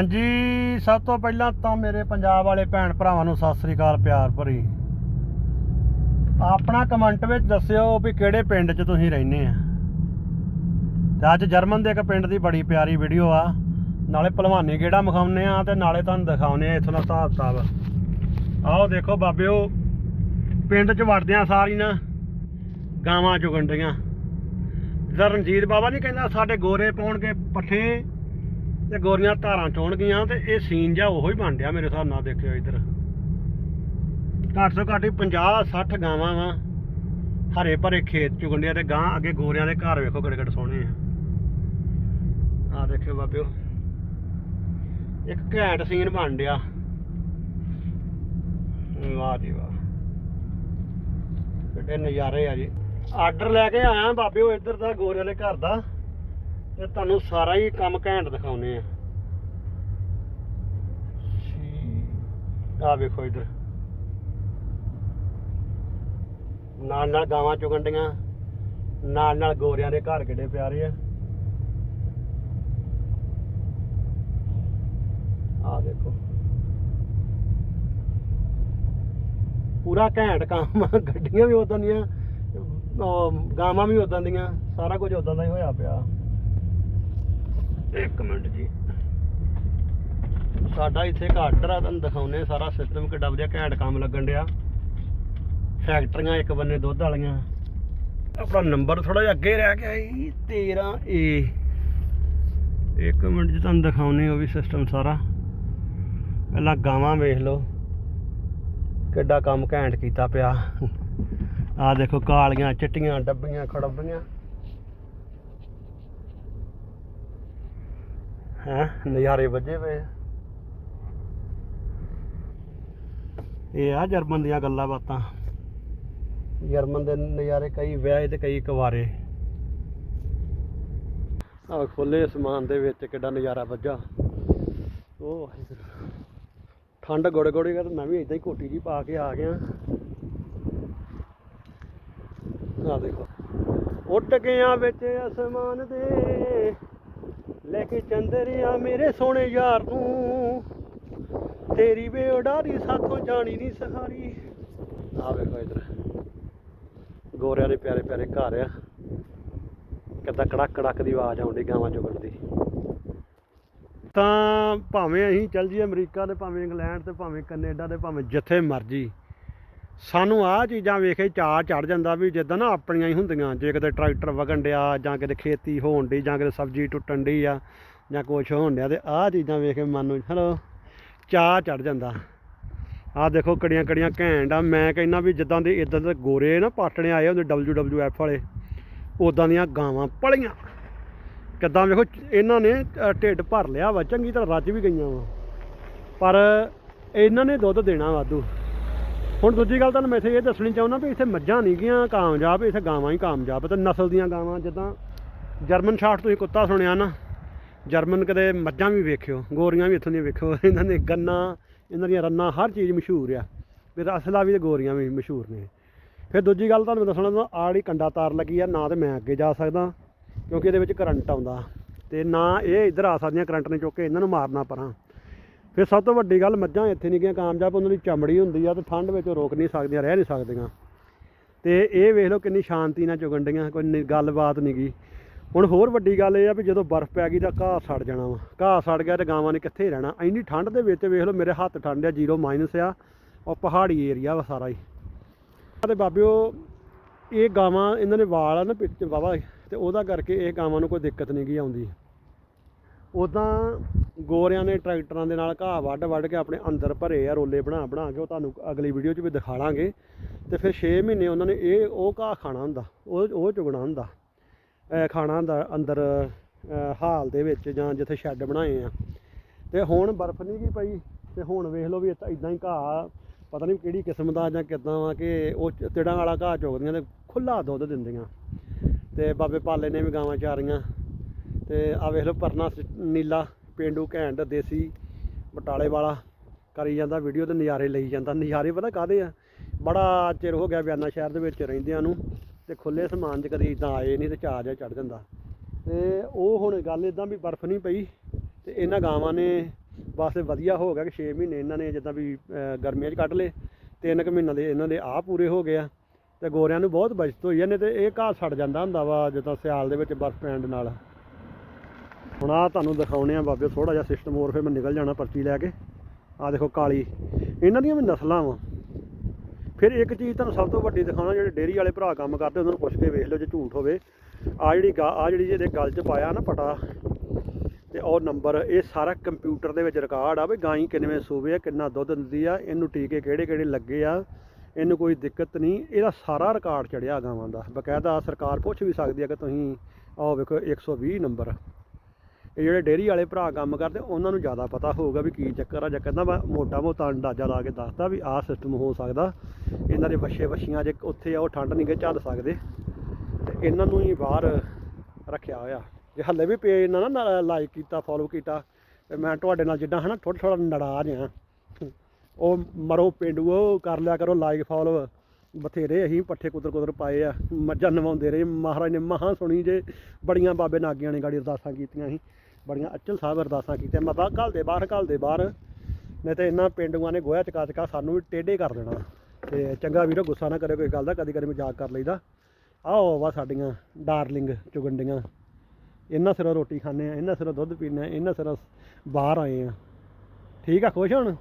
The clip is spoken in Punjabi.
ਹਾਂਜੀ, ਸਭ ਤੋਂ ਪਹਿਲਾਂ ਤਾਂ ਮੇਰੇ ਪੰਜਾਬ ਵਾਲੇ ਭੈਣ ਭਰਾਵਾਂ ਨੂੰ ਸਤਿ ਸ੍ਰੀ ਅਕਾਲ, ਪਿਆਰ ਭਰੀ। ਆਪਣਾ ਕਮੈਂਟ ਵਿੱਚ ਦੱਸਿਓ ਵੀ ਕਿਹੜੇ ਪਿੰਡ 'ਚ ਤੁਸੀਂ ਰਹਿੰਦੇ ਆ। ਤੇ ਅੱਜ ਜਰਮਨ ਦੇ ਇੱਕ ਪਿੰਡ ਦੀ ਬੜੀ ਪਿਆਰੀ ਵੀਡੀਓ ਆ। ਨਾਲੇ ਭਲਵਾਨੀ ਗੇੜਾ ਮਖਾਉਨੇ ਆ ਤੇ ਨਾਲੇ ਤੁਹਾਨੂੰ ਦਿਖਾਉਨੇ ਆ ਇੱਥੋਂ ਦਾ ਹਿਸਾਬ ਕਿਤਾਬ। ਆਓ ਦੇਖੋ ਬਾਬਿਓ, ਪਿੰਡ 'ਚ ਵੜਦਿਆਂ ਸਾਰੀ ਨਾ ਗਾਵਾਂ ਚੁਗਣ ਡੀਆਂ ਜਿੱਦਾਂ ਰਣਜੀਤ ਬਾਬਾ ਨਹੀਂ ਕਹਿੰਦਾ ਸਾਡੇ ਗੋਰੇ ਪਾਉਣਗੇ ਪੱਠੇ। ਤੇ ਗੋਰੀਆਂ ਧਾਰਾਂ ਚੋਣਗੀਆਂ ਤੇ ਇਹ ਸੀਨ ਜਿਹਾ ਉਹੋ ਹੀ ਬਣ ਡਿਆ ਮੇਰੇ ਹਿਸਾਬ ਨਾਲ ਦੇਖਿਓ ਇੱਧਰ। ਘੱਟ ਤੋਂ ਘੱਟ ਹੀ 50 60 ਗਾਵਾਂ ਵਾ। ਹਰੇ ਭਰੇ ਖੇਤ ਚੁਗਣ ਤੇ ਗਾਂ ਅੱਗੇ ਗੋਰਿਆਂ ਦੇ ਘਰ ਵੇਖੋ ਕਿਹੜੇ ਕਿਹੜੇ ਸੋਹਣੇ ਆ। ਆ ਦੇਖਿਓ ਬਾਬਿਓ। ਇੱਕ ਘੈਂਟ ਸੀਨ ਬਣ ਡਿਆ ਵਾਹ ਜੀ ਵਾਹ। ਕਿੱਡੇ ਨਜ਼ਾਰੇ ਆ ਜੀ। ਆਰਡਰ ਲੈ ਕੇ ਆਇਆ ਬਾਬਿਓ ਇੱਧਰ ਦਾ ਗੋਰਿਆਂ ਦੇ ਘਰ ਦਾ। ਤੇ ਤੁਹਾਨੂੰ ਸਾਰਾ ਹੀ ਕੰਮ ਘੈਂਟ ਦਿਖਾਉਨੇ ਆ। ਆ ਵੇਖੋ ਇੱਧਰ। ਨਾਲ ਨਾਲ ਗਾਵਾਂ ਚੁਗਣ ਡੀਆਂ। ਨਾਲ ਨਾਲ ਗੋਰਿਆਂ ਦੇ ਘਰ ਕਿੱਡੇ ਪਿਆਰੇ ਆ। ਆ ਦੇਖੋ ਪੂਰਾ ਘੈਂਟ ਕੰਮ ਗੱਡੀਆਂ ਵੀ ਉਦਾਂ ਦੀਆਂ ਗਾਵਾਂ ਵੀ ਉਦਾਂ ਦੀਆਂ, ਸਾਰਾ ਕੁਝ ਉਦਾਂ ਦਾ ਹੀ ਹੋਇਆ ਪਿਆ। ਇੱਕ ਮਿੰਟ ਜੀ। ਸਾਡਾ ਇੱਥੇ ਘਾਟਰ ਆ, ਤੁਹਾਨੂੰ ਦਿਖਾਉਨੇ ਸਾਰਾ ਸਿਸਟਮ ਕਿੱਡਾ ਵਧੀਆ ਘੈਂਟ ਕੰਮ ਲੱਗਣ ਡਿਆ। ਫੈਕਟਰੀਆਂ ਇੱਕ ਬੰਨੇ ਦੁੱਧ ਵਾਲੀਆਂ। ਆਪਣਾ ਨੰਬਰ ਥੋੜਾ ਜਿਹਾ ਅੱਗੇ ਰਹਿ ਗਿਆ ਜੀ 13 ਏ ਇੱਕ ਮਿੰਟ ਜੀ, ਤੁਹਾਨੂੰ ਦਿਖਾਉਨੇ ਉਹ ਵੀ ਸਿਸਟਮ ਸਾਰਾ। ਪਹਿਲਾਂ ਗਾਵਾਂ ਵੇਖ ਲਓ, ਕਿੱਡਾ ਕੰਮ ਘੈਂਟ ਕੀਤਾ ਪਿਆ। ਆ ਦੇਖੋ ਕਾਲੀਆਂ, ਚਿੱਟੀਆਂ, ਡੱਬੀਆਂ, ਖੜੱਬੀਆਂ। ਹੈ, ਨਜ਼ਾਰੇ ਵੱਜੇ ਪਏ ਇਹ ਆ ਜਰਮਨ ਦੀਆਂ ਗੱਲਾਂ ਬਾਤਾਂ। ਜਰਮਨ ਦੇ ਨਜ਼ਾਰੇ ਕਈ ਵਿਆਹ ਤੇ ਕਈ ਕੁਵਾਰੇ। ਆ ਖੁੱਲੇ ਅਸਮਾਨ ਦੇ ਵਿੱਚ, ਕਿੱਡਾ ਨਜ਼ਾਰਾ ਵੱਜਾ। ਉਹ ਵਾਹਿਗੁਰੂ। ਠੰਡ ਗੋੜੇ ਗੋੜੇ ਕਰ ਮੈਂ ਵੀ ਇਦਾਂ ਹੀ ਕੋਟੀ ਜੀ ਪਾ ਕੇ ਆ ਗਿਆ। ਆ ਦੇਖੋ। ਉੱਟ ਗਿਆ ਵਿੱਚ ਅਸਮਾਨ ਦੇ। ਕੇ ਚੰਦਰਿਆ ਮੇਰੇ ਸੋਹਣੇ ਯਾਰ ਨੂੰ। ਤੇਰੀ ਵੇ ਉਡਾਰੀ ਸਾਥੋਂ ਜਾਣੀ ਨਹੀਂ ਸਹਾਰੀ। ਆ ਵੇਖੋ ਇਧਰ। ਗੋਰਿਆਂ ਦੇ ਪਿਆਰੇ ਪਿਆਰੇ ਘਰ ਆ। ਕਿੱਦਾਂ ਕੜਕ ਕੜਕ ਦੀ ਆਵਾਜ਼ ਆਉਂਦੀ ਗਾਵਾਂ ਚੋਂ ਦੀ। ਤਾਂ ਭਾਵੇਂ ਅਸੀਂ ਚੱਲ ਜੀਏ ਅਮਰੀਕਾ ਤੇ ਭਾਵੇਂ ਇੰਗਲੈਂਡ ਤੇ ਭਾਵੇਂ ਕੈਨੇਡਾ ਤੇ ਭਾਵੇਂ ਜਿੱਥੇ ਮਰਜ਼ੀ। ਸਾਨੂੰ ਆਹ ਚੀਜ਼ਾਂ ਵੇਖੇ ਕੇ ਚਾਅ ਚੜ ਜਾਂਦਾ ਵੀ ਜਿੱਦਾਂ ਨਾ ਆਪਣੀਆਂ ਹੀ ਹੁੰਦੀਆਂ, ਜੇ ਕਿਤੇ ਟਰੈਕਟਰ ਵਗਣ ਡਿਆ ਜਾਂ ਕਿਤੇ ਖੇਤੀ ਹੋਣ ਡਈ ਜਾਂ ਕਿਤੇ ਸਬਜ਼ੀ ਟੁੱਟਣ ਡਈ ਆ ਜਾਂ ਕੁਛ ਹੋਣ ਡਿਆ ਤੇ ਆਹ ਚੀਜ਼ਾਂ ਵੇਖ ਕੇ ਮਨ ਨੂੰ, ਹਲੋ, ਚਾਅ ਚੜ ਜਾਂਦਾ। ਆਹ ਦੇਖੋ ਕੜੀਆਂ ਕੜੀਆਂ ਘੈਂਟ ਆ। ਮੈਂ ਕਹਿੰਦਾ ਵੀ ਜਿੱਦਾਂ ਦੇ ਇਦਾਂ ਦੇ ਗੋਰੇ ਨਾ ਪਾਟਣੇ ਆਏ ਹੁੰਦੇ WWF ਵਾਲੇ ਉਦਾਂ ਦੀਆਂ ਗਾਵਾਂ ਪਲੀਆਂ। ਕਿੱਦਾਂ ਵੇਖੋ ਇਹਨਾਂ ਨੇ ਢਿੱਡ ਭਰ ਲਿਆ ਵਾ, ਚੰਗੀ ਤਰ੍ਹਾਂ ਰੱਜ ਵੀ ਗਈਆਂ ਵਾ। ਪਰ ਇਹਨਾਂ ਨੇ ਦੁੱਧ ਦੇਣਾ ਵਾਧੂ। ਹੁਣ ਦੂਜੀ ਗੱਲ ਤੁਹਾਨੂੰ ਮੈਂ ਇੱਥੇ ਇਹ ਦੱਸਣੀ ਚਾਹੁੰਦਾ ਵੀ ਇੱਥੇ ਮੱਝਾਂ ਨਹੀਂ ਗੀਆਂ ਕਾਮਯਾਬ, ਇੱਥੇ ਗਾਵਾਂ ਹੀ ਕਾਮਯਾਬ। ਤੇ ਨਸਲ ਦੀਆਂ ਗਾਵਾਂ, ਜਿੱਦਾਂ ਜਰਮਨ ਸ਼ਾਟ ਤੁਸੀਂ ਕੁੱਤਾ ਸੁਣਿਆ ਨਾ, ਜਰਮਨ ਕਦੇ ਮੱਝਾਂ ਵੀ ਵੇਖਿਓ, ਗੋਰੀਆਂ ਵੀ ਇੱਥੋਂ ਦੀਆਂ ਵੇਖਿਓ, ਇਹਨਾਂ ਦੇ ਗੰਨਾ, ਇਹਨਾਂ ਦੀਆਂ ਰੰਨਾਂ ਹਰ ਚੀਜ਼ ਮਸ਼ਹੂਰ ਆ। ਫਿਰ ਅਸਲਾ ਵੀ ਤੇ ਗੋਰੀਆਂ ਵੀ ਮਸ਼ਹੂਰ ਨੇ। ਫਿਰ ਦੂਜੀ ਗੱਲ ਤੁਹਾਨੂੰ ਮੈਂ ਦੱਸਣਾ ਆੜੀ ਕੰਡਾ ਤਾਰ ਲੱਗੀ ਆ, ਨਾ ਤੇ ਮੈਂ ਅੱਗੇ ਜਾ ਸਕਦਾ, ਕਿਉਂਕਿ ਇਹਦੇ ਵਿੱਚ ਕਰੰਟ ਆਉਂਦਾ। ਤੇ ਨਾ ਇਹ ਇੱਧਰ ਆ ਸਕਦੀਆਂ, ਕਰੰਟ ਨੇ ਚੁੱਕ ਕੇ ਇਹਨਾਂ ਨੂੰ ਮਾਰਨਾ ਪਰਾਂ। ਫਿਰ ਸਭ ਤੋਂ ਵੱਡੀ ਗੱਲ ਮੱਝਾਂ ਇੱਥੇ ਨਹੀਂ ਗਈਆਂ, ਕਾਮਯਾਬ ਉਹਨਾਂ ਦੀ ਚਮੜੀ ਹੁੰਦੀ ਆ ਤੇ ਠੰਡ ਵਿੱਚ ਉਹ ਰੋਕ ਨਹੀਂ ਸਕਦੀਆਂ, ਰਹਿ ਨਹੀਂ ਸਕਦੀਆਂ। ਤੇ ਇਹ ਵੇਖ ਲਓ ਕਿੰਨੀ ਸ਼ਾਂਤੀ ਨਾਲ ਚੁਗਣ ਡੀਆਂ ਕੋਈ ਨੀ- ਗੱਲਬਾਤ ਨਹੀਂ ਗਈ। ਹੁਣ ਹੋਰ ਵੱਡੀ ਗੱਲ ਇਹ ਆ ਵੀ ਜਦੋਂ ਬਰਫ਼ ਪੈ ਗਈ ਤਾਂ ਘਾਹ ਸੜ ਜਾਣਾ ਵਾ। ਘਾਹ ਸੜ ਗਿਆ ਤੇ ਗਾਵਾਂ ਨੇ ਕਿੱਥੇ ਰਹਿਣਾ? ਇੰਨੀ ਠੰਡ ਦੇ ਵਿੱਚ ਵੇਖ ਲਓ ਮੇਰੇ ਹੱਥ ਠੰਡ ਆ, ਜ਼ੀਰੋ ਮਾਈਨਸ ਆ ਉਹ ਪਹਾੜੀ ਏਰੀਆ ਵਾ ਸਾਰਾ ਹੀ। ਤੇ ਬਾਬਿਓ, ਇਹ ਗਾਵਾਂ ਇਹਨਾਂ ਨੇ ਵਾਲ ਆ ਨਾ ਪਿੱਛੇ ਵਾਵਾ ਤੇ ਉਹਦਾ ਕਰਕੇ ਇਹ ਗਾਵਾਂ ਨੂੰ ਕੋਈ ਦਿੱਕਤ ਨਹੀਂ ਗਈ ਆਉਂਦੀ। ਉਦਾਂ ਗੋਰਿਆਂ ਨੇ ਟਰੈਕਟਰਾਂ ਦੇ ਨਾਲ ਘਾਹ ਵੱਢ ਵੱਢ ਕੇ ਆਪਣੇ ਅੰਦਰ ਭਰੇ ਆ, ਰੋਲੇ ਬਣਾ ਬਣਾ ਕੇ ਉਹ ਤੁਹਾਨੂੰ ਅਗਲੀ ਵੀਡੀਓ 'ਚ ਵੀ ਦਿਖਾ ਲਾਂਗੇ ਤੇ ਫਿਰ 6 ਮਹੀਨੇ ਉਹਨਾਂ ਨੇ ਇਹ ਉਹ ਘਾਹ ਖਾਣਾ ਹੁੰਦਾ, ਉਹ ਉਹ ਚੁਗਣਾ ਹੁੰਦਾ ਖਾਣਾ ਹੁੰਦਾ ਅੰਦਰ ਹਾਲ ਦੇ ਵਿੱਚ ਜਾਂ ਜਿੱਥੇ ਸ਼ੈੱਡ ਬਣਾਏ ਆ। ਤੇ ਹੁਣ ਬਰਫ਼ ਨਹੀਂ ਗਈ ਪਈ, ਤੇ ਹੁਣ ਵੇਖ ਲਓ ਵੀ ਇਦਾਂ ਹੀ ਘਾਹ, ਪਤਾ ਨਹੀਂ ਕਿਹੜੀ ਕਿਸਮ ਦਾ ਜਾਂ ਕਿੱਦਾਂ ਵਾ ਕਿ ਉਹ ਚ- ਤਿੜਾਂ ਵਾਲਾ ਘਾਹ ਚੁਗਦੀਆਂ ਤੇ ਖੁੱਲਾ ਦੁੱਧ ਦਿੰਦੀਆਂ। ਤੇ ਬਾਬੇ ਪਾਲੇ ਨੇ ਵੀ ਗਾਵਾਂ ਚਾਰੀਆਂ। ਤੇ ਆ ਵੇਖ ਲਓ ਪਰਨਾ ਸ- ਨੀਲਾ। ਪੇਂਡੂ ਘੈਂਟ ਦੇਸੀ ਬਟਾਲੇ ਵਾਲਾ ਕਰੀ ਜਾਂਦਾ ਵੀਡੀਓ ਤੇ ਨਜ਼ਾਰੇ ਲਈ ਜਾਂਦਾ। ਨਜ਼ਾਰੇ ਪਤਾ ਕਾਦੇ ਆ? ਬੜਾ ਚਿਰ ਹੋ ਗਿਆ ਬਿਆਨਾ ਸ਼ਹਿਰ ਦੇ ਵਿੱਚ ਰਹਿੰਦਿਆਂ ਨੂੰ ਤੇ ਖੁੱਲੇ ਸਮਾਨ 'ਚ ਕਦੀ ਇਦਾਂ ਆਏ ਨਹੀਂ ਤੇ ਚਾਰ ਜਿਹਾ ਚੜ ਜਾਂਦਾ। ਤੇ ਉਹ ਹੁਣ ਗੱਲ ਇਦਾਂ ਵੀ ਬਰਫ਼ ਨਹੀਂ ਪਈ ਤੇ ਇਹਨਾਂ ਗਾਵਾਂ ਨੇ ਬਸ ਵਧੀਆ ਹੋ ਗਿਆ ਕਿ 6 ਮਹੀਨੇ ਇਹਨਾਂ ਨੇ ਜਿੱਦਾਂ ਵੀ ਗਰਮੀਆਂ 'ਚ ਕੱਢ ਲਏ ਤਿੰਨ ਕੁ ਮਹੀਨਿਆਂ ਦੇ ਇਹਨਾਂ ਦੇ ਆ ਪੂਰੇ ਹੋ ਗਏ ਆ ਤੇ ਗੋਰਿਆਂ ਨੂੰ ਬਹੁਤ ਬਚਤ ਹੋਈ ਆ, ਨਹੀਂ ਤੇ ਇਹ ਘਾਹ ਛੱਡ ਜਾਂਦਾ ਹੁੰਦਾ ਵਾ ਜਦੋਂ ਸਿਆਲ ਦੇ ਵਿੱਚ ਬਰਫ਼ ਪੈਣ ਦੇ ਨਾਲ। ਹੁਣ ਆ ਤੁਹਾਨੂੰ ਦਿਖਾਉਣੇ ਆ ਬਾਬੇ ਥੋੜਾ ਜਿਹਾ ਸਿਸਟਮ ਹੋਰ ਫਿਰ ਮੈਂ ਨਿਕਲ ਜਾਣਾ ਪਰਚੀ ਲੈ ਕੇ। ਆ ਦੇਖੋ ਕਾਲੀ, ਇਹਨਾਂ ਦੀਆਂ ਵੀ ਨਸਲਾਂ ਵਾ। ਫਿਰ ਇੱਕ ਚੀਜ਼ ਤੁਹਾਨੂੰ ਸਭ ਤੋਂ ਵੱਡੀ ਦਿਖਾਉਣਾ, ਜਿਹੜੇ ਡੇਰੀ ਵਾਲੇ ਭਰਾ ਕੰਮ ਕਰਦੇ, ਉਹਨਾਂ ਨੂੰ ਪੁੱਛ ਕੇ ਵੇਖ ਲਓ ਜੇ ਝੂਠ ਹੋਵੇ। ਆ ਜਿਹੜੀ ਆ ਜਿਹੜੀ ਜਿਹਦੇ ਗਲ 'ਚ ਪਾਇਆ ਨਾ ਪਟਾ, ਤੇ ਉਹ ਨੰਬਰ ਇਹ ਸਾਰਾ ਕੰਪਿਊਟਰ ਦੇ ਵਿੱਚ ਰਿਕਾਰਡ ਆ ਵੀ ਗਾਈ ਕਿੰਨਵੇਂ ਸੂਬੇ ਆ, ਕਿੰਨਾ ਦੁੱਧ ਦਿੰਦੀ ਆ, ਇਹਨੂੰ ਟੀਕੇ ਕਿਹੜੇ ਕਿਹੜੇ ਲੱਗੇ ਆ, ਇਹਨੂੰ ਕੋਈ ਦਿੱਕਤ ਨਹੀਂ, ਇਹਦਾ ਸਾਰਾ ਰਿਕਾਰਡ ਚੜਿਆ ਗਾਵਾਂ ਦਾ। ਬਕਾਇਦਾ ਸਰਕਾਰ ਪੁੱਛ ਵੀ ਸਕਦੀ ਆ ਕਿ ਤੁਸੀਂ, ਆਹ ਵੇਖੋ 120 ਨੰਬਰ ਇਹ ਜਿਹੜੇ ਡੇਰੀ ਵਾਲੇ ਭਰਾ ਕੰਮ ਕਰਦੇ, ਉਹਨਾਂ ਨੂੰ ਜ਼ਿਆਦਾ ਪਤਾ ਹੋਊਗਾ ਵੀ ਕੀ ਚੱਕਰ ਆ, ਜਾਂ ਕਹਿੰਦਾ ਮੈਂ ਮੋਟਾ ਮੋਟਾ ਅੰਦਾਜ਼ਾ ਲਾ ਕੇ ਦੱਸਦਾ ਵੀ ਆਹ ਸਿਸਟਮ ਹੋ ਸਕਦਾ। ਇਹਨਾਂ ਦੇ ਵੱਛੇ ਵੱਛੀਆਂ ਜੇ ਉੱਥੇ ਆ, ਉਹ ਠੰਡ ਨਹੀਂ ਗਏ ਝੱਲ ਸਕਦੇ। ਤੇ ਇਹਨਾਂ ਨੂੰ ਹੀ ਬਾਹਰ ਰੱਖਿਆ ਹੋਇਆ। ਜੇ ਹੱਲੇ ਵੀ ਪੇਜ ਨਾ ਨਾ ਲਾਈਕ ਕੀਤਾ ਫੋਲੋ ਕੀਤਾ, ਤੇ ਮੈਂ ਤੁਹਾਡੇ ਨਾਲ ਜਿੱਦਾਂ ਹਨਾ ਥੋੜਾ ਥੋੜਾ ਨਾਰਾਜ਼ ਆ ਉਹ ਮਰੋ ਪਿੰਡੂਓ ਕਰ ਲਿਆ ਕਰੋ ਲਾਈਕ ਫੋਲੋ ਬਥੇਰੇ ਅਸੀਂ ਪੱਠੇ ਕੁਦਰ ਕੁਦਰ ਪਾਏ ਆ, ਮੱਝਾਂ ਨਵਾਉਂਦੇ ਰਹੇ। ਮਹਾਰਾਜ ਨੇ ਮਹਾ ਸੁਣੀ ਜੇ, ਬੜੀਆਂ ਬਾਬੇ ਨਾਗੀਆਂ ਨੇ ਗਾੜੀ ਅਰਦਾਸਾਂ ਕੀਤੀਆਂ ਸੀ। ਬੜੀਆਂ ਅਚਲ ਸਾਹਿਬ ਅਰਦਾਸਾਂ ਕੀਤੀਆਂ। ਮੈਂ ਬਾਹਰ ਘੱਲ ਦੇ ਬਾਹਰ ਘੱਲ ਦੇ ਬਾਹਰ ਨਹੀਂ ਤੇ ਇਹਨਾਂ ਪਿੰਡੂਆਂ ਨੇ ਗੋਇਆ ਚਕਾ ਚਕਾ ਸਾਨੂੰ ਵੀ ਟੇਢੇ ਕਰ ਦੇਣਾ। ਤੇ ਚੰਗਾ ਵੀਰੋ, ਗੁੱਸਾ ਨਾ ਕਰਿਓ, ਕੋਈ ਗੱਲ ਦਾ ਕਦੀ ਕਦੀ ਮਜ਼ਾਕ ਕਰ ਲਈਦਾ। ਆਓ ਵਾ ਸਾਡੀਆਂ ਡਾਰਲਿੰਗ ਚੁਗੰਡੀਆਂ। ਇਹਨਾਂ ਸਿਰੋਂ ਰੋਟੀ ਖਾਂਦੇ ਆ, ਇਹਨਾਂ ਸਿਰੋਂ ਦੁੱਧ ਪੀਂਦੇ ਆ, ਇਹਨਾਂ ਸਿਰੋਂ ਬਾਹਰ ਆਏ ਆ। ਠੀਕ ਆ, ਖੁਸ਼ ਹੁਣ?